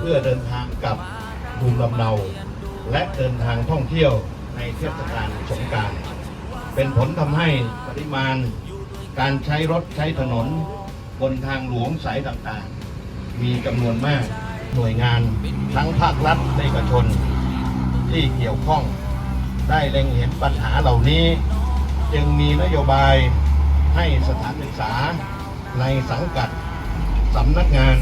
เพื่อเดินทางกลับภูมิลำเนาและเดินทางท่องเที่ยวในเทศกาลสงกราร เป็นผลทำให้ปริมาณการใช้รถใช้ถนน บนทางหลวงสายต่างๆ มีจำนวนมากหน่วยงานทั้งภาครัฐและเอกชน ที่เกี่ยวข้องได้เล็งเห็นปัญหาเหล่านี้ จึงมีนโยบายให้สถานศึกษาในสังกัดสำนักงาน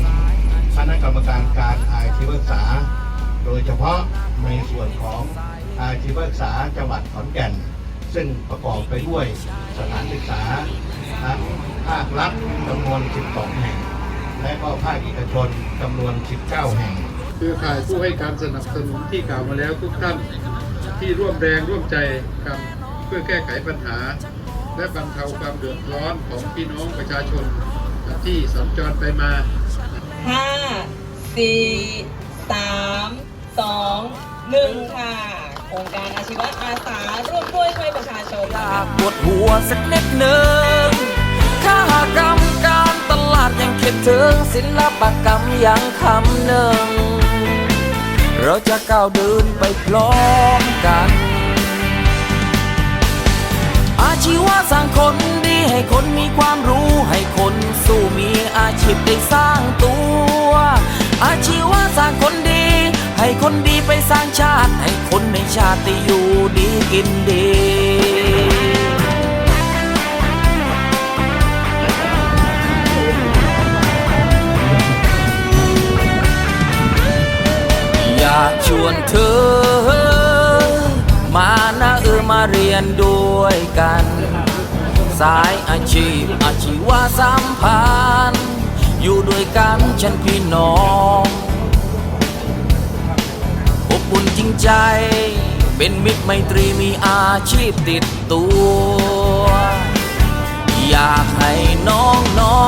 คณะกรรมการการอาชีวศึกษา โดยเฉพาะในส่วนของอาชีวศึกษาจังหวัดขอนแก่น ซึ่งประกอบไปด้วยสถานศึกษาทั้งภาครัฐจำนวน 12 แห่ง และก็ภาคเอกชนจำนวน 19 แห่ง คือข่ายผู้ให้การสนับสนุนที่กล่าวมาแล้วทุกท่านที่ร่วมแรงร่วมใจกันเพื่อแก้ไขปัญหา และบรรเทาความเดือดร้อนของพี่น้องประชาชนที่สัญจรไปมา ห้าสี่สามสองหนึ่งค่ะ โครงการอาชีวะอาสาร่วมด้วยช่วยประชาชนอยากปวดหัวสักนิดหนึ่งข้ากรรมการตลาดยังคิดถึงศิลปกรรมย่างคำหนึ่ง เราจะก้าวเดินไปพร้อมกัน อาชีวะสร้างคนดีให้คน สร้างชาติให้คนในชาติอยู่ดีกินดี อยากชวนเธอ มานะเออมาเรียนด้วยกัน สายอาชีพอาชีวะสัมพันธ์อยู่ด้วยกันฉันพี่น้อง ใจ เป็นมิตรไมตรีมีอาชีพติดตัว อยากให้น้องน้อ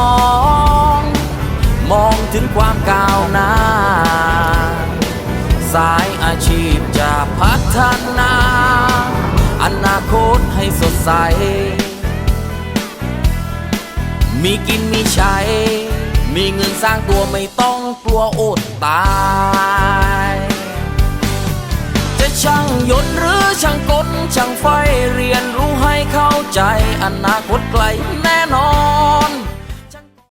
งมองถึงความก้าวหน้า สายอาชีพจะพัฒนา อนาคตให้สดใส มีกินมีใช้ มีเงินสร้างตัวไม่ต้องกลัวอดตาย ช่างยนต์หรือช่างกลช่างไฟเรียนรู้ให้เข้าใจอนาคตไกลน่นอน